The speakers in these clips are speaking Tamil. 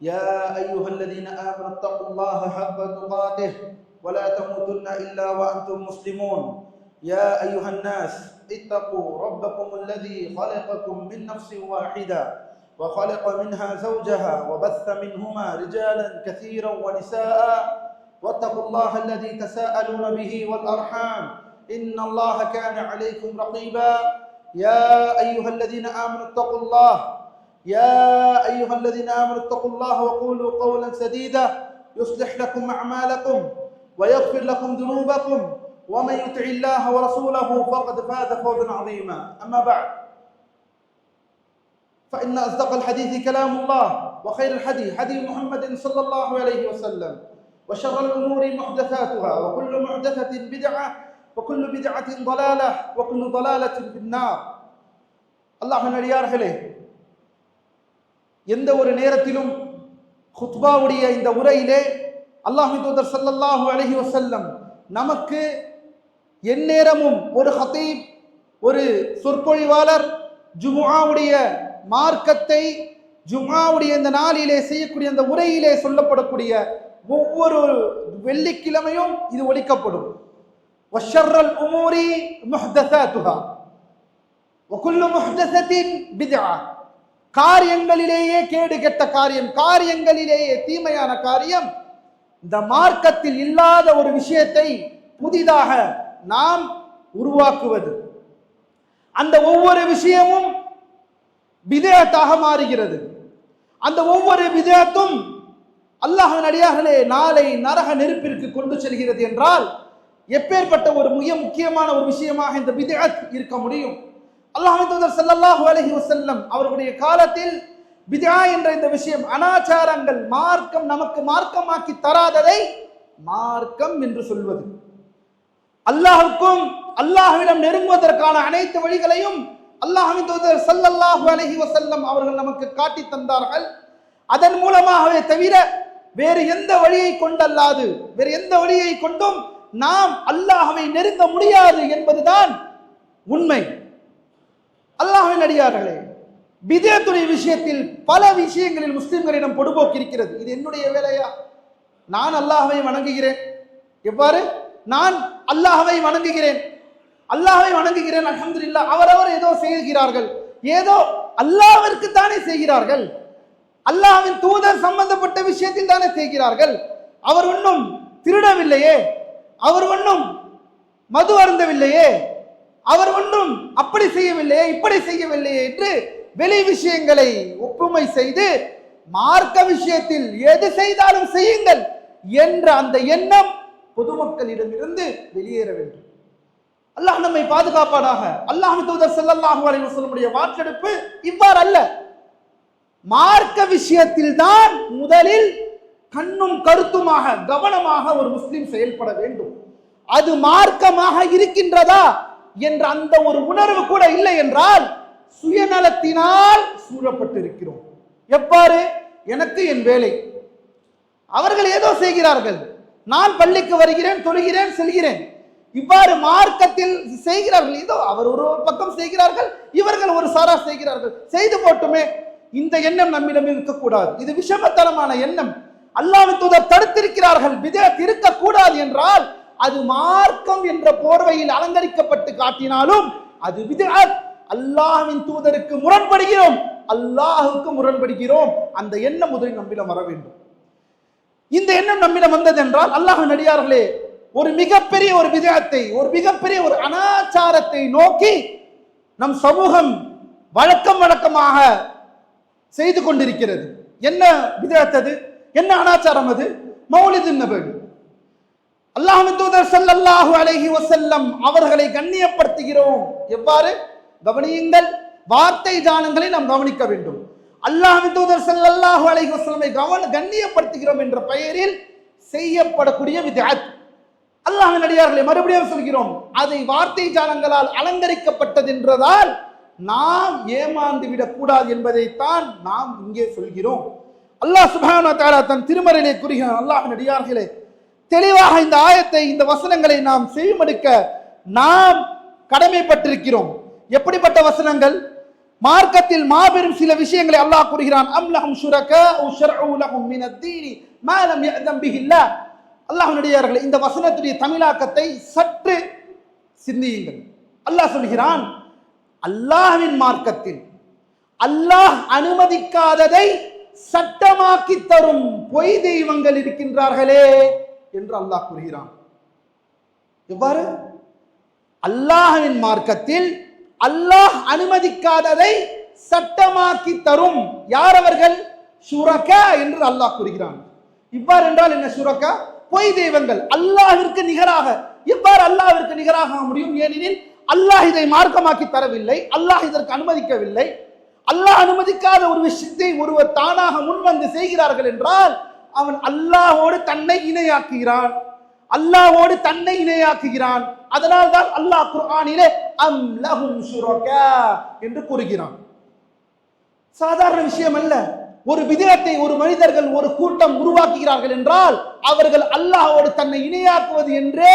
يا أيها الذين آمنوا اتقوا الله حق تقاته ولا تموتن إلا وأنتم مسلمون. يا أيها الناس اتقوا ربكم الذي خلقكم من نفس واحدة وخلق منها زوجها وبث منهما رجالا كثيرا ونساء. واتقوا الله الذي تساءلون به والأرحام. إن الله كان عليكم رقيبا. يا أيها الذين آمنوا اتقوا الله يا أيها الذين آمنوا اتقوا الله وقولوا قولا سديدا يصلح لكم أعمالكم ويغفر لكم ذنوبكم ومن يطع الله ورسوله فقد فاز فوزا عظيما. أما بعد فإن أصدق الحديث كلام الله وخير الحديث حديث محمد صلى الله عليه وسلم وشر الأمور محدثاتها وكل محدثة بدعة وكل بدعة ضلالة وكل ضلالة في النار. الله يرحمه எந்த ஒரு நேரத்திலும் ஹுத்பாவுடைய இந்த உரையிலே அல்லாஹி தூதர் சல்லல்லாஹு அலஹி வசல்லம் நமக்கு எந்நேரமும் ஒரு ஹத்தீப் ஒரு சொற்பொழிவாளர் ஜுமுஆவுடைய மார்க்கத்தை ஜும்ஆவுடைய இந்த நாளிலே செய்யக்கூடிய அந்த உரையிலே சொல்லப்படக்கூடிய ஒவ்வொரு வெள்ளிக்கிழமையும் இது ஒழிக்கப்படும் وشر الأمور محدثاتها وكل محدثة بدعة காரியங்களிலேயே கேடு கெட்ட காரியம் காரியங்களிலேயே தீமையான காரியம். இந்த மார்க்கத்தில் இல்லாத ஒரு விஷயத்தை புதிதாக நாம் உருவாக்குவது. அந்த ஒவ்வொரு விஷயமும் விதயத்தாக மாறுகிறது. அந்த ஒவ்வொரு விதயத்தும் அல்லாஹ் நடிகார்களே நாளை நரக நெருப்பிற்கு கொண்டு செல்கிறது என்றால் எப்பேற்பட்ட ஒரு மிக முக்கியமான ஒரு விஷயமாக இந்த பிதஅத் இருக்க முடியும்? அல்லாஹ் தூதர் ஸல்லல்லாஹு அலைஹி வஸல்லம் அவர்களுடைய காலத்தில் பிதா என்ற இந்த விஷயம் அனாச்சாரங்கள் மார்க்கம் நமக்கு மார்க்கமாக்கி தராததை மார்க்கம் என்று சொல்வது. அல்லாஹுக்கும் அல்லாஹுவிடம் நெருங்குவதற்கான அனைத்து வழிகளையும் அல்லாஹின் தூதர் ஸல்லல்லாஹு அலைஹி வஸல்லம் அவர்கள் நமக்கு காட்டி தந்தார்கள். அதன் மூலமாகவே தவிர வேறு எந்த வழியை கொண்டல்லாது வேறு எந்த வழியை கொண்டும் நாம் அல்லாஹவை நெருங்க முடியாது என்பதுதான் உண்மை. அல்லாஹின் அடியார்களே பிதேத்துடைய விஷயத்தில் பல விஷயங்களில் முஸ்லிம்களிடம் பொடுபோக்கு இருக்கிறது. இது என்னுடைய வேலையா? நான் அல்லாஹவை வணங்குகிறேன். எவ்வாறு? நான் அல்லாஹவை வணங்குகிறேன். அல்லாஹவை வணங்குகிறேன் அலமதுல்லா அவரவர் ஏதோ செய்கிறார்கள். ஏதோ அல்லாவிற்கு தானே செய்கிறார்கள். அல்லாஹ்வின் தூதர் சம்பந்தப்பட்ட விஷயத்தில் தானே செய்கிறார்கள். அவர் ஒன்றும் திருடவில்லையே. அவர் ஒன்றும் மது அருந்தவில்லையே. அவர் ஒன்றும் அப்படி செய்யவில்லையே இப்படி செய்யவில்லையே என்று வெளி விஷயங்களை ஒப்புமை செய்து மார்க்க விஷயத்தில் எது செய்தாலும் செய்யுங்கள் என்ற அந்த எண்ணம் பொதுமக்களிடமிருந்து வெளியேற வேண்டும். அல்லாஹ் நம்மை பாதுகாப்பானாக. அல்லாஹ் தூதர் செல்லல்லாஹு அலைஹி வஸல்லமுடைய வாக்கெடுப்பு இவ்வாறு அல்ல மார்க்க விஷயத்தில் தான் முதலில் கண்ணும் கருத்துமாக கவனமாக ஒரு முஸ்லிம் செயல்பட வேண்டும். அது மார்க்கமாக இருக்கின்றதா? என்ற அந்த ஒரு உணர்வு கூட இல்லை என்றால் சுயநலத்தினால் சூழப்பட்டிருக்கிறோம். எவ்வாறு? எனக்கு என் வேலை. அவர்கள் ஏதோ செய்கிறார்கள். நான் பள்ளிக்கு வருகிறேன் தொழுகிறேன் செல்கிறேன். இவ்வாறு மார்க்கத்தில் செய்கிறார்கள். ஏதோ அவர் ஒரு பக்கம் செய்கிறார்கள் இவர்கள் ஒரு சாரா செய்கிறார்கள். செய்து போட்டுமே இந்த எண்ணம் நம்மிடம் இருக்கக்கூடாது. இது விஷமத்தனமான எண்ணம். அல்லாவின் தூதர் தடுத்திருக்கிறார்கள். விதத் இருக்கக்கூடாது என்றால் அது மார்க்கம் என்ற போர்வையில் அலங்கரிக்கப்பட்டு காட்டினாலும் அது விதத் அல்லாஹ்வின் தூதருக்கு முரண்படுகிறோம். அல்லாஹுக்கு முரண்படுகிறோம். அந்த எண்ணம் முதலில் நம்மிடம் வர வேண்டும். இந்த எண்ணம் நம்மிடம் வந்ததென்றால் அல்லாஹ் நடிகார்களே ஒரு மிகப்பெரிய ஒரு விஜயத்தை ஒரு மிகப்பெரிய ஒரு அனாச்சாரத்தை நோக்கி நம் சமூகம் வழக்கம் வழக்கமாக செய்து கொண்டிருக்கிறது. என்ன விஜயத்தது என்ன அனாச்சாரம் அது? மௌலிது நபி அல்லாஹின் தூதர் அலைஹி வஸல்லம் அவர்களை கண்ணியப்படுத்துகிறோம். எவ்வாறு? கவனியுங்கள். வார்த்தை ஜானங்களை நாம் கவனிக்க வேண்டும். அல்லாஹ் தூதர் ஸல்லல்லாஹு அலஹி வசல்லமை கவன கண்ணியப்படுத்துகிறோம் என்ற பெயரில் செய்யப்படக்கூடிய விதஅத் அல்லாஹ் அடியார்களை மறுபடியும் சொல்கிறோம். அதை வார்த்தை ஜானங்களால் அலங்கரிக்கப்பட்டது என்றதால் நாம் ஏமாந்து விடக்கூடாது என்பதைத்தான் நாம் இங்கே சொல்கிறோம். அல்லாஹ் சுபான தன் திருமறையிலே கூறுகிறான். அல்லாஹ் அடியார்களே தெளிவாக இந்த ஆயத்தை இந்த வசனங்களை நாம் செய்யுமெடுக்க நாம் கடமைப்பட்டிருக்கிறோம். எப்படிப்பட்ட வசனங்கள்? மார்க்கத்தில் மாபெரும் சில விஷயங்களை அல்லாஹ் கூறுகிறான். அம்லஹம் ஷுரக ஷுரகா லஹும் மின் அத்தீனி மா லம் யஅதம் இந்த வசனத்துடைய தமிழாக்கத்தை சற்று சிந்தியுங்கள். அல்லாஹ் சொல்கிறான் அல்லாஹ்வின் மார்க்கத்தில் அல்லாஹ் அனுமதிக்காததை சட்டமாக்கி தரும் பொய் தெய்வங்கள் இருக்கின்றார்களே. என்று அல்லாஹ் கூறுகிறான். எவ்வாறு? அல்லாஹின் மார்க்கத்தில் அல்லாஹ் அனுமதிக்காததை சட்டமாக்கி தரும் யார் அவர்கள்? சுரக்கா என்று அல்லாஹ் கூறுகிறான். இவ்வாறு என்றால் என்ன சுரக்கா பொய் தெய்வங்கள். அல்லாஹிற்கு நிகராக. இவ்வாறு அல்லாஹிற்கு நிகராக முடியும் ஏனெனில் அல்லாஹ் இதை மார்க்கமாக்கி தரவில்லை. அல்லாஹ் இதற்கு அனுமதிக்கவில்லை. அல்லாஹ் அனுமதிக்காத ஒரு விஷயத்தை ஒருவர் தானாக முன்வந்து செய்கிறார்கள் என்றால் அவன் அல்லாஹோடு தன்னை இணையாக்குகிறான். அல்லாஹோடு தன்னை இணையாக்குகிறான். அதனால் தான் அல்லாஹ் குர்ஆனிலே அம் லஹும் சுரகா என்று கூறுகிறான். சாதாரண விஷயம் அல்ல. ஒரு விதயத்தை ஒரு மனிதர்கள் ஒரு கூட்டம் உருவாக்குகிறார்கள் என்றால் அவர்கள் அல்லாஹோடு தன்னை இணையாக்குவது என்றே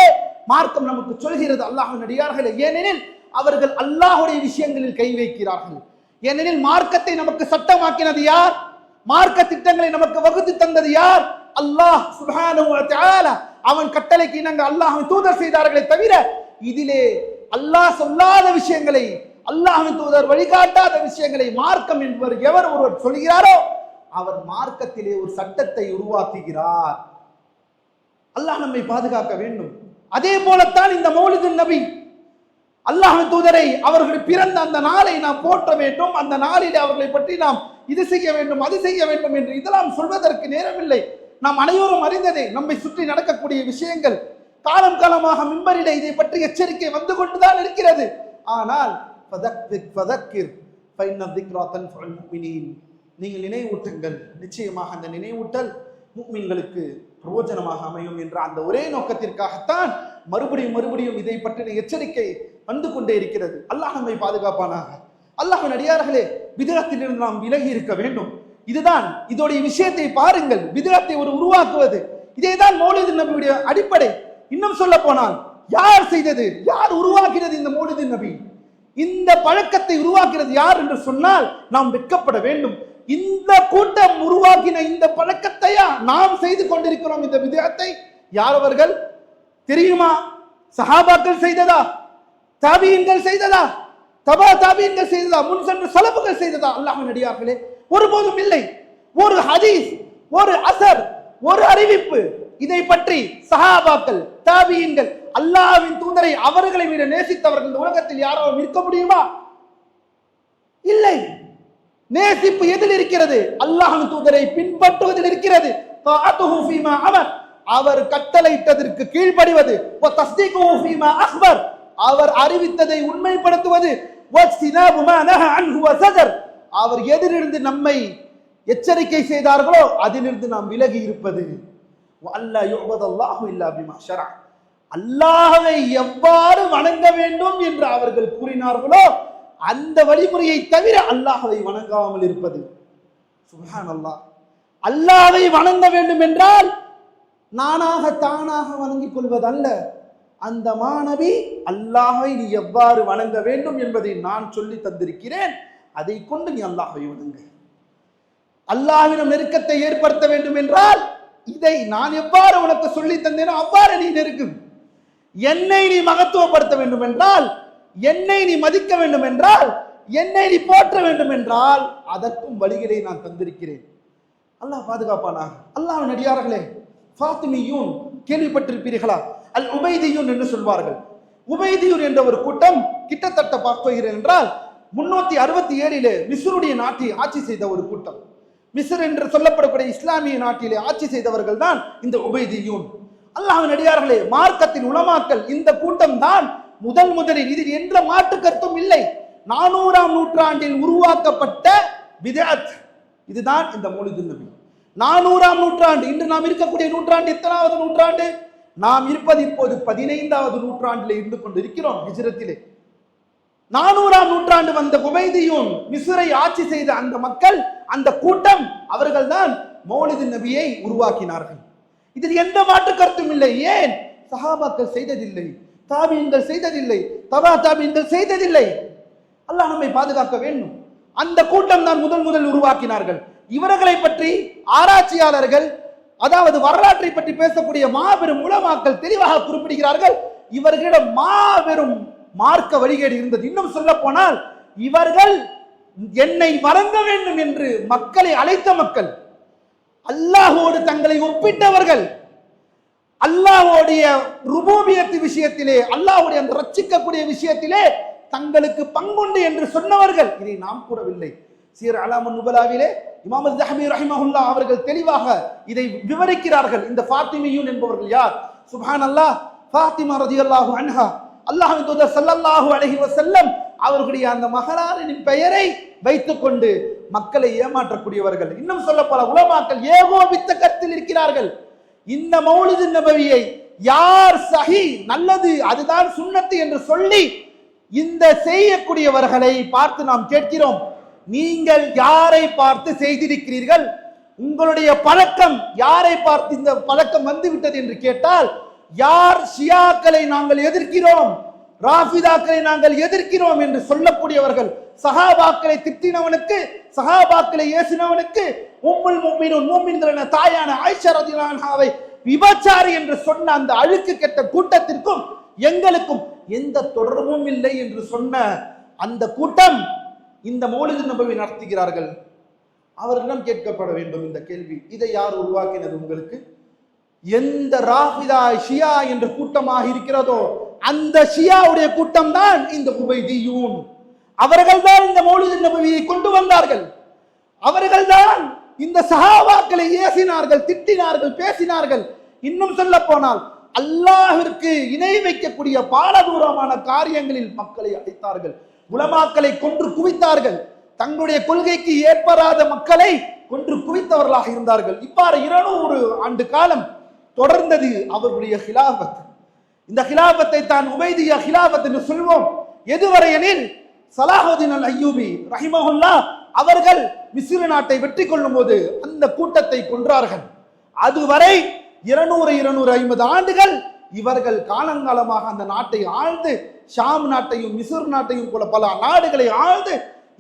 மார்க்கம் நமக்கு சொல்கிறது. அல்லாஹ் நடிகார்களே ஏனெனில் அவர்கள் அல்லாஹுடைய விஷயங்களில் கை வைக்கிறார்கள். ஏனெனில் மார்க்கத்தை நமக்கு சட்டமாக்கினது யார்? மார்க்க திட்டங்களை நமக்கு வகுத்து தந்தது யார்? அல்லாஹ் சுப்ஹானஹு அவன் கட்டளைக்கு இணங்க அல்லாஹ்வின் தூதர் செய்தார்களே தவிர இதிலே அல்லாஹ் சொல்லாத விஷயங்களை அல்லாஹ்வின் தூதர் வழிகாட்டாத விஷயங்களை மார்க்கம் என்பவர் எவர் ஒருவர் சொல்கிறாரோ அவர் மார்க்கத்திலே ஒரு சட்டத்தை உருவாக்குகிறார். அல்லாஹ் நம்மை பாதுகாக்க வேண்டும். அதே போலத்தான் இந்த மௌலிது நபி அல்லாஹ்வின் தூதரை அவர்கள் பிறந்த அந்த நாளை நாம் போற்ற வேண்டும். அந்த நாளிலே அவர்களை பற்றி நாம் இது செய்ய வேண்டும் அது செய்ய வேண்டும் என்று இதெல்லாம் சொல்வதற்கு நேரமில்லை. நாம் அனைவரும் அறிந்ததே நம்மை சுற்றி நடக்கக்கூடிய விஷயங்கள். காலம் காலமாக மிம்பரிலே இதை பற்றி எச்சரிக்கை வந்து கொண்டுதான் இருக்கிறது. ஆனால் நீங்கள் நினைவூட்டுங்கள். நிச்சயமாக அந்த நினைவூட்டல் மூமின்களுக்கு பிரயோஜனமாக அமையும் என்ற அந்த ஒரே நோக்கத்திற்காகத்தான் மறுபடியும் மறுபடியும் இதை பற்றின எச்சரிக்கை வந்து கொண்டே இருக்கிறது. அல்லாஹ் நம்மை பாதுகாப்பானாக. அல்லாஹ் நடிகார்களே விதத்திலிருந்து நாம் விலகி இருக்க வேண்டும். இதுதான் இதோடைய விஷயத்தை பாருங்கள். விதத்தை ஒரு உருவாக்குவது. இதேதான் மௌலிது நபியுடைய அடிப்படை. இன்னும் சொல்ல போனால் யார் செய்தது? யார் உருவாக்கிறது இந்த மௌலிது நபி? இந்த பழக்கத்தை உருவாக்கிறது யார் என்று சொன்னால் நாம் வெட்கப்பட வேண்டும். இந்த கூட்டம் உருவாக்கின இந்த பழக்கத்தையா நாம் செய்து கொண்டிருக்கிறோம் இந்த விதத்தை யார் அவர்கள்? தெரியுமா? சஹாபாக்கள் செய்ததா? தாபியன்கள் செய்ததா? தபா தாபீன்கள் செய்ததா முன் சென்று சலப்புகள் செய்ததா? அல்லாஹ் நடிகார்களே ஒருபோதும் இல்லை. ஒரு ஹதீஸ் ஒரு அசர் ஒரு அறிவிப்பு. இதை பற்றி சஹாபாக்கள் தாபியின்கள் அல்லாவின் தூதரை அவர்களை விட நேசித்தவர்கள் இந்த உலகத்தில் யாரோ நிற்க முடியுமா? இல்லை. நேசிப்பு எதில் இருக்கிறது? அல்லாஹின் தூதரை பின்பற்றுவதில் இருக்கிறது. அவர் அவர் கட்டளையிட்டதற்கு கீழ்ப்படிவது. அக்பர். அவர் அறிவித்ததை உண்மைப்படுத்துவது. அவர் எதிலிருந்து நம்மை எச்சரிக்கை செய்தார்களோ அதிலிருந்து நாம் விலகி இருப்பது. வ எவ்வாறு வணங்க வேண்டும் என்று அவர்கள் கூறினார்களோ அந்த வழிமுறையை தவிர அல்லாஹவை வணங்காமல் இருப்பது. சுஹான் அல்லாஹ் அல்லாஹ்வை வணங்க வேண்டும் என்றால் நானாக தானாக வணங்கிக் கொள்வதல்ல. அந்த மாணவி அல்லாஹை நீ எவ்வாறு வணங்க வேண்டும் என்பதை நான் சொல்லி தந்திருக்கிறேன். அதை கொண்டு நீ அல்லாஹை வணங்கு. அல்லாஹ்விடம் நெருக்கத்தை ஏற்படுத்த வேண்டும் என்றால் இதை நான் எவ்வாறு உனக்கு சொல்லி தந்தேனோ அவ்வாறு நீ நெருக்கும் என்னை நீ மகத்துவப்படுத்த வேண்டும் என்றால் என்னை நீ மதிக்க வேண்டும் என்றால் என்னை நீ போற்ற வேண்டும் என்றால் அதற்கும் வழிகளை நான் தந்திருக்கிறேன். அல்லாஹ் பாதுகாப்பானா அல்லாஹ் நடிகார்களே ஃபாத்திமியூன் கேள்விப்பட்டிருப்பீர்களா? அல் உபைதியூன் என்று சொல்வார்கள். உபைதியூர் என்ற ஒரு கூட்டம் கிட்டத்தட்ட பார்க்கிறேன் என்றால் முன்னூத்தி அறுபத்தி ஏழிலே மிஸ்ருடைய நாட்டை ஆட்சி செய்த ஒரு கூட்டம். மிஸ்ர் என்று சொல்லப்படக்கூடிய இஸ்லாமிய நாட்டிலே ஆட்சி செய்தவர்கள் தான் இந்த உபைதியூன். அல்லாஹ் நடிகார்களே மார்க்கத்தின் உலமாக்கல் இந்த கூட்டம் தான் முதல் முதலில் இதில் என்ற மாற்று கருத்தும் இல்லை. நானூறாம் நூற்றாண்டில் உருவாக்கப்பட்ட பிதஅத் இதுதான் இந்த மௌலிது நபி. நானூறாம் நூற்றாண்டு இன்று நாம் இருக்கக்கூடிய நூற்றாண்டு எத்தனாவது நூற்றாண்டு? நாம் இருப்பது இப்போது பதினைந்தாவது நூற்றாண்டில் இருந்து கொண்டு இருக்கிறோம் ஹிஜ்ரத்திலே. நானூறாம் நூற்றாண்டு வந்த குமைதியூன் மிசுரை ஆட்சி செய்த அந்த மக்கள் அந்த கூட்டம் அவர்கள்தான் மௌலிது நபியை உருவாக்கினார்கள். இதில் எந்த மாற்று கருத்தும் இல்லை. ஏன்? சஹாபாக்கள் செய்ததில்லை தாபியங்கள் செய்ததில்லை தவா தாபியங்கள் செய்ததில்லை. அல்லாஹ் நம்மை பாதுகாக்க வேண்டும். அந்த கூட்டம் தான் முதல் முதல் உருவாக்கினார்கள். இவர்களை பற்றி ஆராய்ச்சியாளர்கள் அதாவது வரலாற்றை பற்றி பேசக்கூடிய மாபெரும் உலமாக்கள் தெளிவாக குறிப்பிடுகிறார்கள். இவர்களிடம் மாபெரும் மார்க்க வழிகேடு இருந்தது. இன்னும் சொல்ல போனால் இவர்கள் என்னை வணங்க வேண்டும் என்று மக்களை அழைத்த மக்கள் அல்லாஹோடு தங்களை ஒப்பிட்டவர்கள் அல்லாஹோடைய ருபூபியத்து விஷயத்திலே அல்லாஹ்வுடைய அந்த ரட்சிக்கக்கூடிய விஷயத்திலே தங்களுக்கு பங்குண்டு என்று சொன்னவர்கள். இதை நாம் கூறவில்லை. சீர் அலாமன் நுபலாவிலே இமாம் ஜஹமி ரஹிமஹுல்லா அவர்கள் தெளிவாக இதை விவரிக்கிறார்கள். இந்த ஃபாத்திமியூன் என்பவர்கள் யார்? சுபான் அல்லாஹ் ஃபாத்திமா ரதி அல்லாஹு அன்ஹா. அல்லாஹின் தூதர் சல்லல்லாஹு அலைஹி வசல்லம் அவர்களுடைய அந்த மகராரின் பெயரை வைத்துக்கொண்டு மக்களை ஏமாற்றக்கூடியவர்கள். இன்னும் சொல்ல பல உலமாக்கள் ஏகோபித்த கருத்தில் இருக்கிறார்கள். இந்த மௌலிது நபவியை யார் சஹி நல்லது அதுதான் சுண்ணத்து என்று சொல்லி இந்த செய்யக்கூடியவர்களை பார்த்து நாம் கேட்கிறோம். நீங்கள் யாரை பார்த்து செய்திருக்கிறீர்கள்? உங்களுடைய பழக்கம் யாரை பார்த்து இந்த பழக்கம் வந்து விட்டது என்று கேட்டால் யார் ஷியாக்களை நாங்கள் எதிர்க்கிறோம் ராஃபிதாக்களை நாங்கள் எதிர்க்கிறோம் என்று சொல்லக்கூடியவர்கள் சஹாபாக்களை திட்டினவனுக்கு சஹாபாக்களை ஏசினவனுக்கு உம்முல் மும்மினும் மூமின்கள் தாயான ஆயிஷா ரதியல்லாஹாவை விபச்சாரி என்று சொன்ன அந்த அழுக்கு கெட்ட கூட்டத்திற்கும் எங்களுக்கும் எந்த தொடர்பும் இல்லை என்று சொன்ன அந்த கூட்டம் இந்த மௌலிது நபவி நடத்துகிறார்கள்? அவர்களிடம் கேட்கப்பட வேண்டும் இந்த கேள்வி. இதை யார் உருவாக்கினது உங்களுக்கு? எந்த ராஃபிதா ஷியா என்ற கூட்டமாக இருக்கிறதோ அந்த ஷியாவுடைய கூட்டம் தான் இந்த உபைதியூன். அவர்கள் தான் இந்த மௌலிது நபவியை கொண்டு வந்தார்கள். அவர்கள்தான் இந்த சஹாபாக்களை ஏசினார்கள் திட்டினார்கள் பேசினார்கள். இன்னும் சொல்ல போனால் அல்லாஹிற்கு இணை வைக்கக்கூடிய பாலதூரமான காரியங்களில் மக்களை அழைத்தார்கள். உலமாக்களை கொன்று குவித்தார்கள். தங்களுடைய கொள்கைக்கு ஏற்படாத மக்களை கொன்று குவித்தவர்களாக இருந்தார்கள். இவ்வாறு இருநூறு ஆண்டு காலம் தொடர்ந்தது அவர்களுடைய ஹிலாபத் இந்த ஹிலாபத்தை தான் உபைதிய ஹிலாபத் என்று சொல்வோம். எதுவரை எனில் சலாஹுதீன் அல் ஐயூபி ரஹிமஹுல்லா அவர்கள் மிசிறு நாட்டை வெற்றி கொள்ளும் போது அந்த கூட்டத்தை கொன்றார்கள். அதுவரை இருநூறு இருநூறு ஐம்பது ஆண்டுகள் இவர்கள் காலங்காலமாக அந்த நாட்டை ஆழ்ந்து ஷாம் நாட்டையும் மிசூர் நாட்டையும் போல பல நாடுகளை ஆழ்ந்து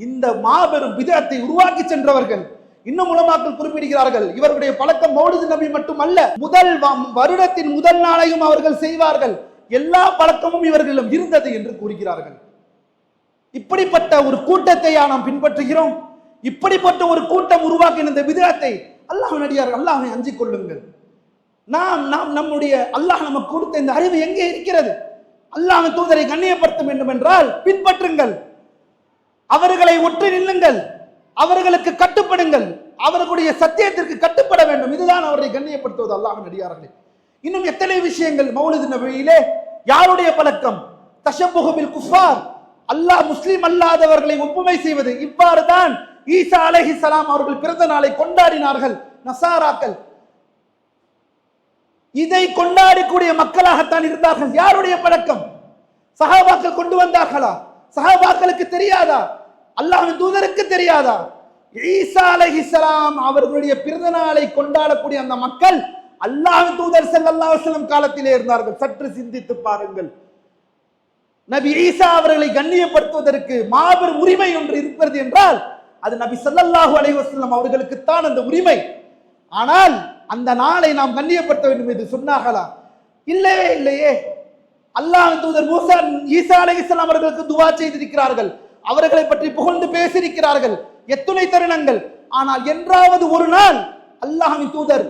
இந்த மாபெரும் விதத்தை உருவாக்கி சென்றவர்கள். இன்னும் உலமாக்கள் குறிப்பிடுகிறார்கள் இவருடைய பழக்கம் மௌலிது நபி மட்டுமல்ல முதல் வருடத்தின் முதல் நாளையும் அவர்கள் செய்வார்கள். எல்லா பழக்கமும் இவர்களிடம் இருந்தது என்று கூறுகிறார்கள். இப்படிப்பட்ட ஒரு கூட்டத்தை நாம் பின்பற்றுகிறோம். இப்படிப்பட்ட ஒரு கூட்டம் உருவாக்கின இந்த விதத்தை அல்லாஹ் நடிகார்கள் அல்லாஹை அஞ்சிக் கொள்ளுங்கள். நாம் நாம் நம்முடைய அல்லாஹ் நமக்கு கொடுத்த இந்த அறிவு எங்கே இருக்கிறது? அல்லாஹ் தூதரை கண்ணியப்படுத்த வேண்டும் என்றால் பின்பற்றுங்கள். அவர்களை ஒற்றி நில்லுங்கள். அவர்களுக்கு கட்டுப்படுங்கள். அவர்களுடைய சத்தியத்திற்கு கட்டுப்பட வேண்டும். இதுதான் அவரை கண்ணியப்படுத்துவது அல்லாஹ் நடிகார்களே இன்னும் எத்தனை விஷயங்கள் மௌலது நபியிலே? யாருடைய பழக்கம்? தஷப்புகுபில் குஃபார். அல்லாஹ் முஸ்லீம் அல்லாதவர்களை ஒப்புமை செய்வது. இவ்வாறு தான் ஈசா சலாம் அவர்கள் பிறந்த நாளை கொண்டாடினார்கள். நசாராக்கள். இதை கொண்டாடக்கூடிய மக்களாகத்தான் இருந்தார்கள். யாருடைய பழக்கம்? சஹாபாக்கள் கொண்டு வந்தார்களா? சஹாபாக்களுக்கு தெரியாதா? அல்லாஹின் தூதருக்கு தெரியாதா? ஈசா அலஹிசலாம் அவர்களுடைய பிறந்த நாளை கொண்டாடக்கூடிய அந்த மக்கள் அல்லாஹின் தூதர் ஸல்லல்லாஹு காலத்திலே இருந்தார்கள். சற்று சிந்தித்து பாருங்கள். நபி ஈசா அவர்களை கண்ணியப்படுத்துவதற்கு மாபெரும் உரிமை ஒன்று இருக்கிறது என்றால் அது நபி ஸல்லல்லாஹு அலைவசல்லம் அவர்களுக்குத்தான் அந்த உரிமை. ஆனால் அந்த நாளை நாம் கண்ணியப்படுத்த வேண்டும் என்று சொன்னார்களா? இல்லவே இல்லையே. அல்லாஹ் தூதர் மூசா ஈசா அலைஹிஸ்ஸலாம் அவர்களுக்கு துவா செய்திருக்கிறார்கள். அவர்களை பற்றி புகழ்ந்து பேசியிருக்கிறார்கள். எத்துணை தருணங்கள். ஆனால் என்றாவது ஒரு நாள் அல்லாஹின் தூதர்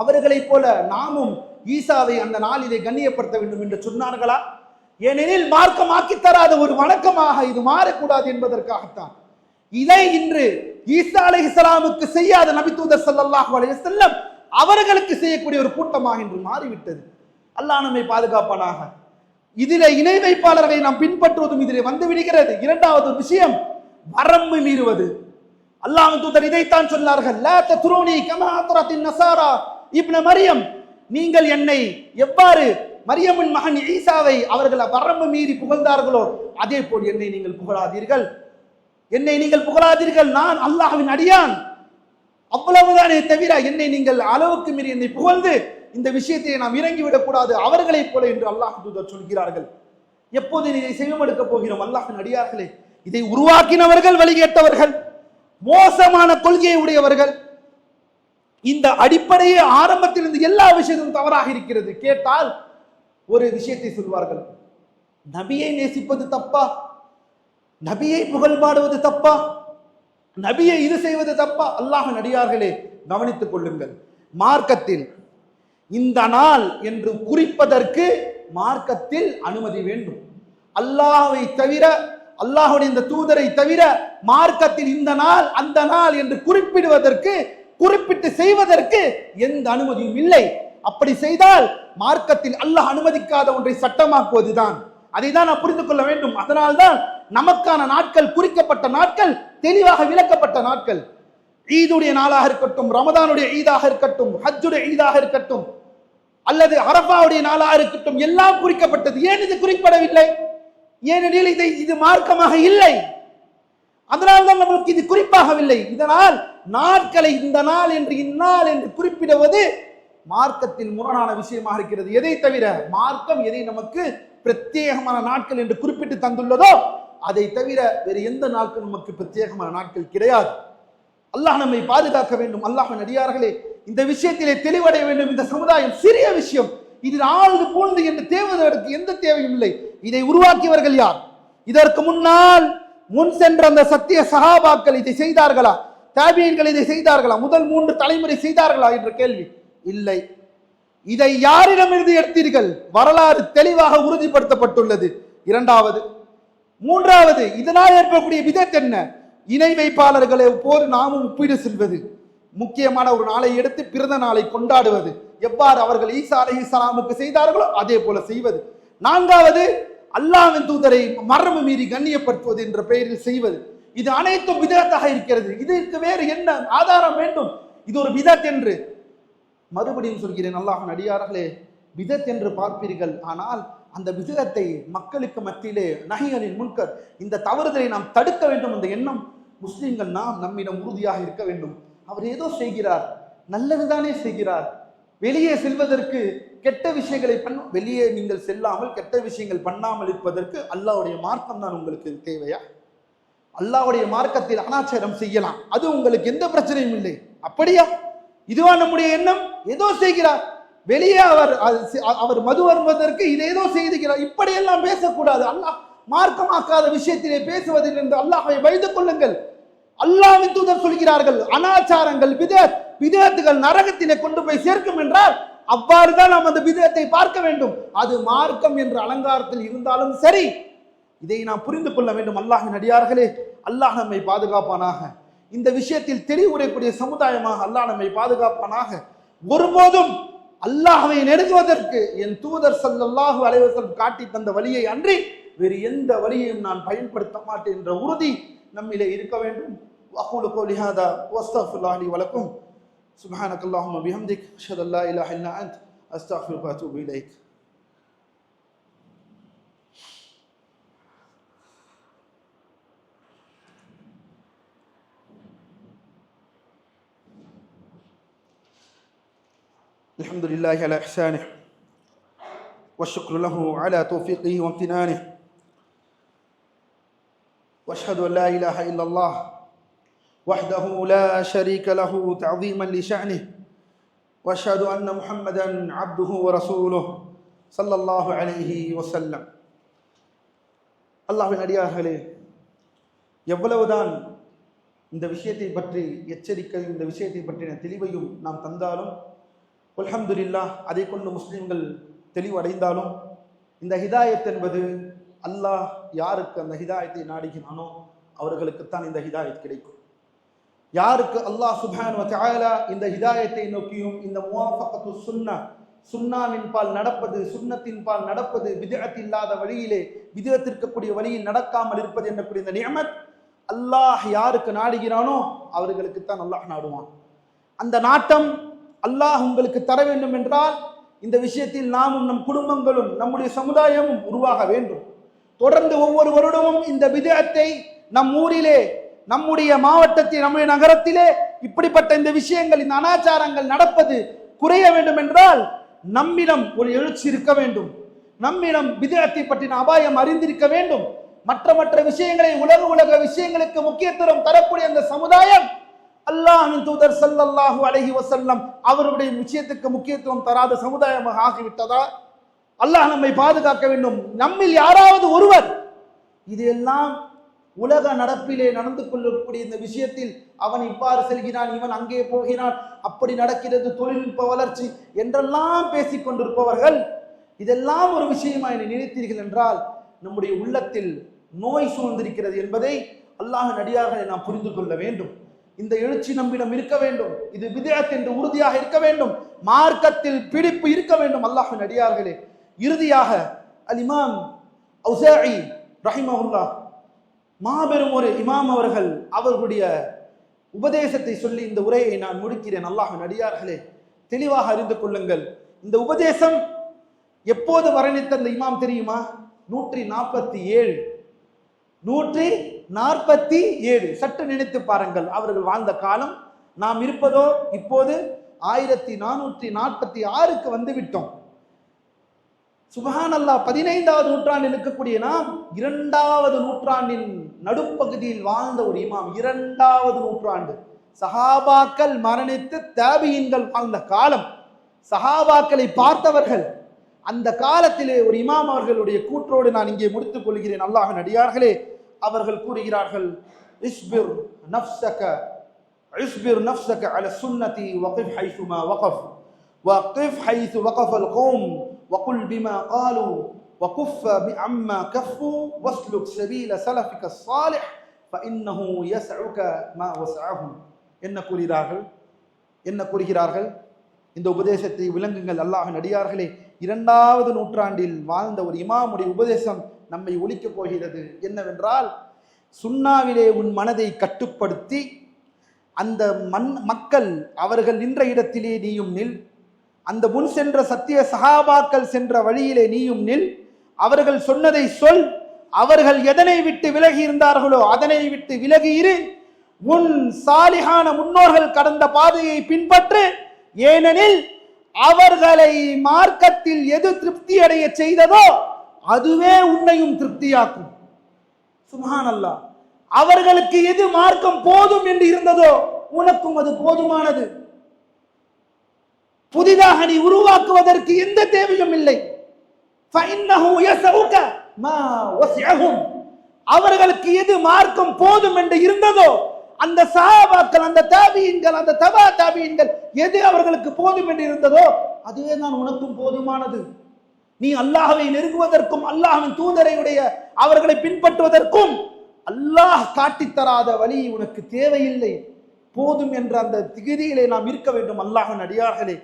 அவர்களைப் போல நாமும் ஈசாவை அந்த நாளிலே கண்ணியப்படுத்த வேண்டும் என்று சொன்னார்களா? ஏனெனில் மார்க்கமாக்கி தராத ஒரு வணக்கமாக இது மாறக்கூடாது என்பதற்காகத்தான். இதை இன்று ஈசா அலைஹிஸ்ஸலாமுக்கு செய்யாத நபி தூதர் ஸல்லல்லாஹு அலைஹி வஸல்லம் அவர்களுக்கு செய்யக்கூடிய ஒரு கூட்டமாக இன்று மாறிவிட்டது. அல்லாஹ் நம்மை பாதுகாப்பானாக. இதிலே இணை வைப்பாளர்களை நாம் பின்பற்றுவதும் இதிலே வந்து விடுகிறது. இரண்டாவது விஷயம் வரம்பு மீறுவது. அல்லாஹ் தூதர் இதைத்தான் சொன்னார்கள். லா தத்ரூனி கமா அத்ரத்தின் நசாரா. இப்ன மரியம் நீங்கள் என்னை எவ்வாறு மரியமின் மகன் ஈசாவை அவர்கள் வரம்பு மீறி புகழ்ந்தார்களோ அதே போல் என்னை நீங்கள் புகழாதீர்கள். என்னை நீங்கள் புகழாதீர்கள். நான் அல்லாஹ்வின் அடியான். அவ்வளவுதானே தவிர என்னை நீங்கள் அளவுக்கு மீறி என்னை புகழ்ந்து இந்த விஷயத்தை நாம் இறங்கிவிடக் கூடாது அவர்களைப் போல என்று அல்லாஹ் தூதர் சொல்கிறார்கள். எப்போது இதை செவிமடுக்கப் போகிறோம்? அல்லாஹின் அடியார்களே இதை உருவாக்கினவர்கள் வழிகேட்டவர்கள் மோசமான கொள்கையை உடையவர்கள். இந்த அடிப்படையே ஆரம்பத்தில் இருந்து எல்லா விஷயத்தும் தவறாக இருக்கிறது. கேட்டால் ஒரு விஷயத்தை சொல்வார்கள். நபியை நேசிப்பது தப்பா? நபியை புகழ் பாடுவது தப்பா? நபியை இது செய்வது தப்பா? அல்லாஹ் நடிகார்களே கவனித்துக் கொள்ளுங்கள். மார்க்கத்தில் இந்த நாள் என்று குறிப்பதற்கு மார்க்கத்தில் அனுமதி வேண்டும். அல்லாஹை தவிர அல்லாஹுடைய இந்த தூதரை தவிர மார்க்கத்தில் இந்த நாள் அந்த நாள் என்று குறிப்பிடுவதற்கு குறிப்பிட்டு செய்வதற்கு எந்த அனுமதியும் இல்லை. அப்படி செய்தால் மார்க்கத்தில் அல்லாஹ் அனுமதிக்காத ஒன்றை சட்டமாக்குவதுதான். அதை தான் நான் புரிந்து கொள்ள வேண்டும். அதனால்தான் நமக்கான நாட்கள் குறிக்கப்பட்ட நாட்கள் தெளிவாக விளக்கப்பட்ட நாட்கள். ஈதுடைய நாளாக இருக்கட்டும் ரமதானுடைய ஈதாக இருக்கட்டும் ஹஜ்ஜுடைய ஈதாக இருக்கட்டும் அல்லது அரபாவுடைய நாளாக இருக்கட்டும் எல்லாம் குறிக்கப்பட்டது. ஏன் இது குறிப்பிடவில்லை ஏனெனில் இதை இது மார்க்கமாக இல்லை. அதனால்தான் நம்மளுக்கு இது குறிப்பாகவில்லை. இதனால் நாட்களை இந்த நாள் என்று இந்நாள் என்று குறிப்பிடுவது மார்க்கத்தில் முரணான விஷயமாக இருக்கிறது. எதை தவிர மார்க்கம் எதை நமக்கு பிரத்யேகமான நாட்கள் என்று குறிப்பிட்டு தந்துள்ளதோ அதை தவிர வேறு எந்த நாட்கள் நமக்கு பிரத்யேகமான நாட்கள் கிடையாது. அல்லாஹ் நம்மை பாதுகாக்க வேண்டும். அல்லாஹின் அடியார்களே இந்த விஷயத்திலே தெளிவடைய வேண்டும். இந்த சமுதாயம் சிறிய விஷயம். இதில் ஆழ்ந்து போழ்ந்து என்று தேவதற்கு எந்த தேவையும் இல்லை. இதை உருவாக்கியவர்கள் யார்? இதற்கு முன்னால் முன் சென்ற அந்த சத்திய சகாபாக்கள் இதை செய்தார்களா? தாபியன்கள் இதை செய்தார்களா? முதல் மூன்று தலைமுறை செய்தார்களா என்ற கேள்வி இல்லை. இதை யாரிடமிருந்து எடுத்தீர்கள்? வரலாறு தெளிவாக உறுதிப்படுத்தப்பட்டுள்ளது. இரண்டாவது மூன்றாவது இதனால் ஏற்படக்கூடிய விதத்து என்ன? இணை வைப்பாளர்களை போர் நாமும் ஒப்பீடு செல்வது. முக்கியமான ஒரு நாளை எடுத்து பிறந்த நாளை கொண்டாடுவது. எவ்வாறு அவர்கள் ஈசா அலை இஸ்லாமுக்கு செய்தார்களோ அதே போல செய்வது. நான்காவது அல்லாவின் தூதரை மரபு மீறி கண்ணியப்படுத்துவது என்ற பெயரில் செய்வது. இது அனைத்தும் விதத்தாக இருக்கிறது. இதற்கு வேறு என்ன ஆதாரம் வேண்டும்? இது ஒரு விதத் என்று மறுபடியும் சொல்கிறேன் அல்லாஹ் அடியார்களே விதத் என்று பார்ப்பீர்கள். ஆனால் அந்த விதத்தை மக்களுக்கு மத்தியிலே நகைகளின் முன்கர் இந்த தவறுதலை நாம் தடுக்க வேண்டும் அந்த எண்ணம் முஸ்லீம்கள் நாம் நம்மிடம் உறுதியாக இருக்க வேண்டும். அவர் ஏதோ செய்கிறார் நல்லதுதானே செய்கிறார். வெளியே செல்வதற்கு கெட்ட விஷயங்களை பண்ண வெளியே நீங்கள் செல்லாமல் கெட்ட விஷயங்கள் பண்ணாமல் இருப்பதற்கு அல்லாவுடைய மார்க்கம் தான் உங்களுக்கு தேவையா? அல்லாவுடைய மார்க்கத்தில் அனாச்சாரம் செய்யலாம். அது உங்களுக்கு எந்த பிரச்சனையும் இல்லை. அப்படியா? இதுவா நம்முடைய எண்ணம்? ஏதோ செய்கிறார். வெளியே அவர் அது அவர் மது வருவதற்கு இதேதோ ஏதோ செய்துகிறார். இப்படியெல்லாம் பேசக்கூடாது. அல்லாஹ் மார்க்கமாக்காத விஷயத்திலே பேசுவதில் என்று அல்லாஹை வைத்துக் கொள்ளுங்கள். அல்லாவின் தூதர் சொல்கிறார்கள் அனாச்சாரங்கள் விதத் விதத்துகள் நரகத்திலே கொண்டு போய் சேர்க்கும் என்றால் அவ்வாறு தான் நாம் அந்த விதத்தை பார்க்க வேண்டும். அது மார்க்கம் என்ற அலங்காரத்தில் இருந்தாலும் சரி. இதை நாம் புரிந்து கொள்ள வேண்டும் அல்லாஹின் அடியார்களே. அல்லாஹ் நம்மை பாதுகாப்பானாக. இந்த விஷயத்தில் தெளிவுரைக்கூடிய சமுதாயமாக அல்லாஹ் நம்மை பாதுகாப்பானாக. ஒருபோதும் அல்லாஹ்வை நெருங்குவதற்கு என் தூதர் சல்லாஹு அலைவசல் காட்டி தந்த வழியை அன்றி வேறு எந்த வழியையும் நான் பயன்படுத்த மாட்டேன் என்ற உறுதி நம்மிலே இருக்க வேண்டும். வகூலு கோலிஹாதா ஹாதா வஸ்தக்ஃபிருல்லாஹ் லி வலக்கும். சுப்ஹானக அல்லாஹும்ம பிஹம்திக் இல்லா அன்த். அஸ்தக்ஃபிருக வ இலைக். الحمد لله على إحسانه والشكر له على توفيقه وامتنانه واشهد ان لا اله الا الله وحده لا شريك له تعظيما لشانه واشهد ان محمدا عبده ورسوله صلى الله عليه وسلم அல்லாஹ்வின் அடியார்களே எவ்வளவுதான் இந்த விஷயத்தை பற்றி எச்சரிக்கையும் இந்த விஷயத்தை பற்றின தெளிவையும் நாம் தந்தாலும் அல்ஹம்துல்லா அதை கொண்டு முஸ்லீம்கள் தெளிவடைந்தாலும் இந்த ஹிதாயத் என்பது அல்லாஹ் யாருக்கு அந்த ஹிதாயத்தை நாடுகிறானோ அவர்களுக்குத்தான் இந்த ஹிதாயத் கிடைக்கும். யாருக்கு அல்லாஹ் சுபான் இந்த ஹிதாயத்தை நோக்கியும் இந்த முவாஃபகத்து சுன்னா சுன்னாவின் பால் நடப்பது சுன்னத்தின் பால் நடப்பது விதஅத் இல்லாத வழியிலே விதஅத் வழியில் நடக்காமல் இருப்பது என்னக்கூடிய இந்த நியமத் அல்லாஹ் யாருக்கு நாடுகிறானோ அவர்களுக்குத்தான் அல்லாஹ் நாடுவான். அந்த நாட்டம் அல்லாஹ் உங்களுக்கு தர வேண்டும் என்றால் இந்த விஷயத்தில் நாமும் நம் குடும்பங்களும் நம்முடைய சமுதாயமும் உருவாக வேண்டும். தொடர்ந்து ஒவ்வொரு வருடமும் இந்த விதயத்தை நம் ஊரிலே நம்முடைய மாவட்டத்தில் நம்முடைய நகரத்திலே இப்படிப்பட்ட இந்த விஷயங்கள் இந்த அனாச்சாரங்கள் நடப்பது குறைய வேண்டும் என்றால் நம்மிடம் ஒரு எழுச்சி இருக்க வேண்டும். நம்மிடம் விதத்தை பற்றின அபாயம் அறிந்திருக்க வேண்டும். மற்ற மற்ற விஷயங்களை உலக உலக விஷயங்களுக்கு முக்கியத்துவம் தரக்கூடிய அந்த சமுதாயம் அல்லாஹின் தூதர் சல்லல்லாஹு அலைஹி வசல்லம் அவருடைய விஷயத்துக்கு முக்கியத்துவம் தராத சமுதாயமாக ஆகிவிட்டதா? அல்லாஹ் நம்மை பாதுகாக்க வேண்டும். நம்மில் யாராவது ஒருவர் இதெல்லாம் உலக நடப்பிலே நடந்து கொள்ளக்கூடிய இந்த விஷயத்தில் அவன் இவ்வாறு செல்கிறான் இவன் அங்கே போகிறான் அப்படி நடக்கிறது தொழில்நுட்ப வளர்ச்சி என்றெல்லாம் பேசிக் கொண்டிருப்பவர்கள் இதெல்லாம் ஒரு விஷயமா என்னை நினைத்தீர்கள் என்றால் நம்முடைய உள்ளத்தில் நோய் சூழ்ந்திருக்கிறது என்பதை அல்லாஹ் நடிகார்களை நாம் புரிந்து கொள்ள வேண்டும். இந்த எழுச்சி நம்மிடம் இருக்க வேண்டும். இது விதயத் என்று உறுதியாக இருக்க வேண்டும். மார்க்கத்தில் பிடிப்பு இருக்க வேண்டும் அல்லாஹின் நடிகார்களே இறுதியாக அல் இமாம் அவுசாஇ ரஹிமஹுல்லா மாபெரும் ஒரு இமாம் அவர்கள் அவர்களுடைய உபதேசத்தை சொல்லி இந்த உரையை நான் முடிக்கிறேன் அல்லாஹின் அடியார்களே. தெளிவாக அறிந்து கொள்ளுங்கள். இந்த உபதேசம் எப்போது வர்ணித்த அந்த இமாம் தெரியுமா? நூற்றி நாற்பத்தி ஏழு. நூற்றி நாற்பத்தி ஏழு சற்று நினைத்து பாருங்கள் அவர்கள் வாழ்ந்த காலம். நாம் இருப்பதோ இப்போது ஆயிரத்தி நானூற்றி நாற்பத்தி ஆறுக்கு வந்து விட்டோம் சுபஹான் அல்லா பதினைந்தாவது நூற்றாண்டில் இருக்கக்கூடிய நாம் இரண்டாவது நூற்றாண்டின் நடுப்பகுதியில் வாழ்ந்த ஒரு இமாம். இரண்டாவது நூற்றாண்டு. சஹாபாக்கள் மரணித்து தாபியின்கள் வாழ்ந்த காலம். சஹாபாக்களை பார்த்தவர்கள் அந்த காலத்திலே ஒரு இமாம் அவர்களுடைய கூற்றோடு நான் இங்கே முடித்துக் கொள்கிறேன். அல்லாஹ் நடிகார்களே அவர்கள் கூறுகிறார்கள் இஸ்பிர் நஃப்ஸக இஸ்பிர் நஃப்ஸக அல சுன்னதி வகிஃப் ஹைசுமா வகஃப் وقف حيث وقف القوم وقل بما قالوا وكف بعما كفوا واسلك سبيل سلفك الصالح فإنه يسعك ما وسعهم என்ன கூறுகிறார்கள் என்ன கூறுகிறார்கள் இந்த உபதேசத்தை விளங்குங்கள் அல்லாஹ் நடிகார்களே இரண்டாவது நூற்றாண்டில் வாழ்ந்த ஒரு இமாமுடைய உபதேசம் நம்மை ஒழிக்கப் போகிறது. என்னவென்றால் சுண்ணாவிலே உன் மனதை கட்டுப்படுத்தி அந்த மண் மக்கள் அவர்கள் நின்ற இடத்திலே நீயும் நில். அந்த முன் சென்ற சத்திய சகாபாக்கள் சென்ற வழியிலே நீயும் நில். அவர்கள் சொன்னதை சொல். அவர்கள் எதனை விட்டு விலகி இருந்தார்களோ அதனை விட்டு விலகி இரு உன் சாலிகான முன்னோர்கள் கடந்த பாதையை பின்பற்று. ஏனெனில் அவர்களை மார்க்கத்தில் எது திருப்தி அடைய செய்ததோ அதுவே உன்னையும் திருப்தியாக்கும். சுமான் அல்லா அவர்களுக்கு எது மார்க்கம் போதும் என்று இருந்ததோ உனக்கும் அது போதுமானது. புதிதாக நீ உருவாக்குவதற்கு எந்த தேவையும் இல்லை. அவர்களுக்கு எது மார்க்கம் போதும் என்று இருந்ததோ அந்த சாபாக்கள் அந்த தாபியன்கள் அந்த தபா தாபியன்கள் எது அவர்களுக்கு போதும் என்று இருந்ததோ அதுவே நான் உனக்கும் போதுமானது. நீ அல்லாஹவை நெருங்குவதற்கும் அல்லாஹின் தூதரையுடைய அவர்களை பின்பற்றுவதற்கும் அல்லாஹ் காட்டித் தராத வழி உனக்கு தேவையில்லை. போதும் என்ற அந்த திகதியிலே நாம் இருக்க வேண்டும் அல்லாஹின் அடியார்களே.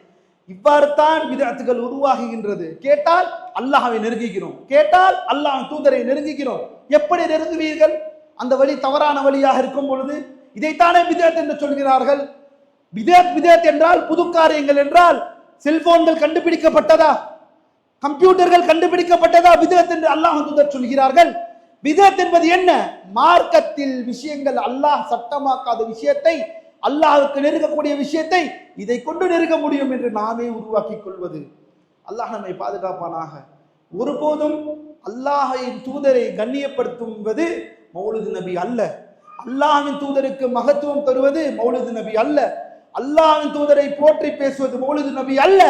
இவ்வாறு தான் விதத்துகள் உருவாகுகின்றது. கேட்டால் அல்லாஹாவை நெருங்குகிறோம். கேட்டால் அல்லாஹ் தூதரை நெருங்குகிறோம். எப்படி நெருங்குவீர்கள்? அந்த வழி தவறான வழியாக இருக்கும் பொழுது இதைத்தானே விதத் என்று சொல்கிறார்கள். விதத் விதத் என்றால் புது காரியங்கள் என்றால் செல்போன்கள் கண்டுபிடிக்கப்பட்டதா? கம்ப்யூட்டர்கள் கண்டுபிடிக்கப்பட்டதா விதத் என்று அல்லாஹ் தூதர் சொல்கிறார்கள். விதத் என்பது என்ன? மார்க்கத்தில் விஷயங்கள் அல்லாஹ் சட்டமாக்காத விஷயத்தை அல்லாஹுக்கு நெருங்கக்கூடிய விஷயத்தை இதை கொண்டு நெருங்க முடியும் என்று நாமே உருவாக்கிக் கொள்வது. அல்லாஹ் நம்மை பாதுகாப்பானாக. ஒருபோதும் அல்லாஹின் தூதரை கண்ணியப்படுத்துவது மௌலது நபி அல்ல. அல்லாஹின் தூதருக்கு மகத்துவம் தருவது மௌலது நபி அல்ல. அல்லாஹின் தூதரை போற்றி பேசுவது மௌலது நபி அல்ல.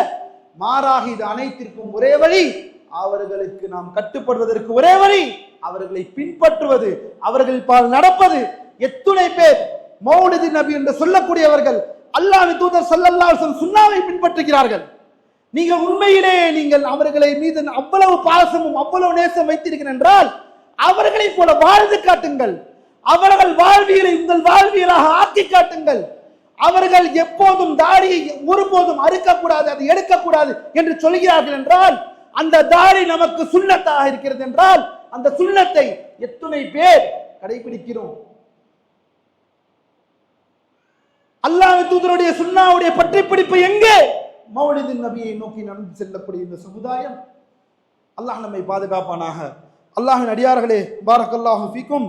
மாறாக இது அனைத்திற்கும் ஒரே வழி அவர்களுக்கு நாம் கட்டுப்படுவதற்கு ஒரே வழி அவர்களை பின்பற்றுவது அவர்கள் பால் நடப்பது. எத்துணை பேர் மௌனதி நபி என்று சொல்லக்கூடியவர்கள் அல்லாஹ் தூதர் ஸல்லல்லாஹு அலைஹி சுன்னாவை பின்பற்றுகிறார்கள். நீங்கள் உண்மையிலேயே நீங்கள் அவர்களை மீது அவ்வளவு பாசமும் அவ்வளவு நேசம் வைத்திருக்கிறேன் என்றால் அவர்களை போல வாழ்ந்து காட்டுங்கள். அவர்கள் வாழ்வியலை உங்கள் வாழ்வியலாக ஆக்கி காட்டுங்கள். அவர்கள் எப்போதும் தாடியை ஒருபோதும் அறுக்கக்கூடாது அதை எடுக்கக்கூடாது என்று சொல்கிறார்கள் என்றால் அந்த தாடி நமக்கு சுண்ணத்தாக இருக்கிறது என்றால் அந்த சுண்ணத்தை எத்தனை பேர் கடைபிடிக்கிறோம்? அல்லாஹ் தூதருடைய சுண்ணாவுடைய பற்றிப்பிடிப்பு எங்கே? மௌலிதின் நபியை நோக்கி நடந்து செல்லக்கூடிய இந்த சமுதாயம். அல்லாஹ் நம்மை பாதுகாப்பானாக. அல்லாஹின் அடியார்களே பாரக்கல்லாஹு ஃபீக்கும்.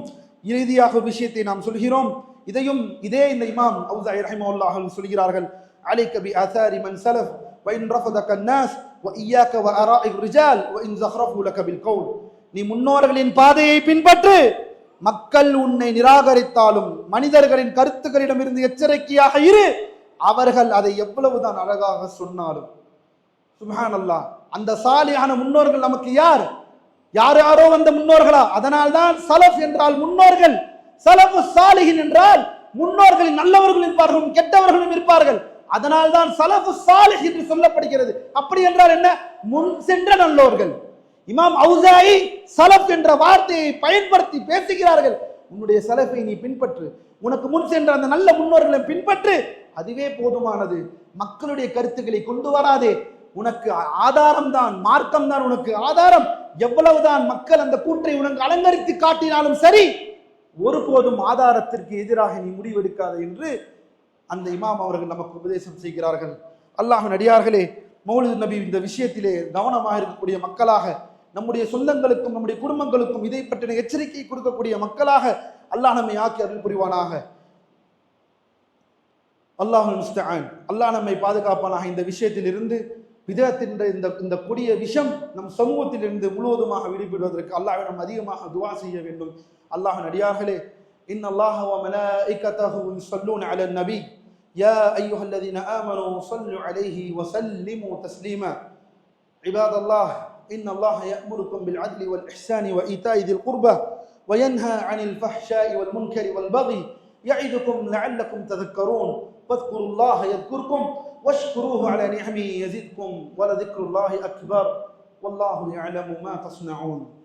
இறுதியாக விஷயத்தை நாம் சொல்கிறோம். இதையும் இதே இந்த இமாம் அவுசாய் ரஹிமஹுல்லாஹ் சொல்கிறார்கள் அலைக்க பி ஆசாரி மன் சலஃப் وإن رفضك الناس وإياك وآراء الرجال وإن زخرفوا لك بالقول நீ முன்னோர்களின் பாதையை பின்பற்று மக்கள் உன்னை நிராகரித்தாலும் மனிதர்களின் கருத்துக்களிடமிருந்து எச்சரிக்கையாக இரு அவர்கள் அதை எவ்வளவுதான் அழகாக சொன்னாலும் சுப்ஹான் அல்லாஹ் அந்த சாலியான முன்னோர்கள் நமக்கு யார் யார் யாரோ வந்த முன்னோர்களா அதனால்தான் சலஃப் என்றால் முன்னோர்கள் சலபு சாலிகின் என்றால் முன்னோர்களில் நல்லவர்கள் இருப்பார்களும் கெட்டவர்களும் இருப்பார்கள். அதனால்தான் சலபு சாலிஹ் என்று சொல்லப்படுகிறது. அப்படி என்றால் என்ன? முன் சென்ற நல்லோர்கள். இமாம் அவுசாயி சலஃப் என்ற வார்த்தையை பயன்படுத்தி பேசுகிறார்கள். உன்னுடைய சலப்பை நீ பின்பற்று. உனக்கு முன் சென்ற அந்த நல்ல முன்னோர்களை பின்பற்று. அதுவே போதுமானது. மக்களுடைய கருத்துக்களை கொண்டு வராதே. உனக்கு ஆதாரம் தான் மார்க்கம் தான் உனக்கு ஆதாரம். எவ்வளவுதான் மக்கள் அந்த கூற்றை உனக்கு அலங்கரித்து காட்டினாலும் சரி ஒருபோதும் ஆதாரத்திற்கு எதிராக நீ முடிவெடுக்காத என்று அந்த இமாம் அவர்கள் நமக்கு உபதேசம் செய்கிறார்கள். அல்லாஹ் நடிகார்களே மௌலிது நபி இந்த விஷயத்திலே கவனமாக இருக்கக்கூடிய மக்களாக நம்முடைய சொந்தங்களுக்கும் நம்முடைய குடும்பங்களுக்கும் இதை பற்றின எச்சரிக்கை கொடுக்கக்கூடிய மக்களாக அல்லாஹ் நம்மை ஆக்கி அருள் புரிவானாக. அல்லாஹ் முஸ்தஆன். அல்லாஹ் நம்மை பாதுகாப்பானாக. இந்த விஷயத்திலிருந்து விதத்தின் இந்த இந்த கொடிய விஷம் நம் சமூகத்திலிருந்து முழுவதுமாக விடுபடுவதற்கு அல்லாஹ்விடம் அதிகமாக துவா செய்ய வேண்டும். அல்லாஹ் நடிகார்களே إن الله وملائكته يصلون على النبي يا أيها الذين آمنوا صلوا عليه وسلموا تسليما عباد الله إن الله يأمركم بالعدل والإحسان وإيتاء ذي القربى وينهى عن الفحشاء والمنكر والبغي يعظكم لعلكم تذكرون فاذكروا الله يذكركم واشكروه على نعمه يزدكم ولذكر الله أكبر والله يعلم ما تصنعون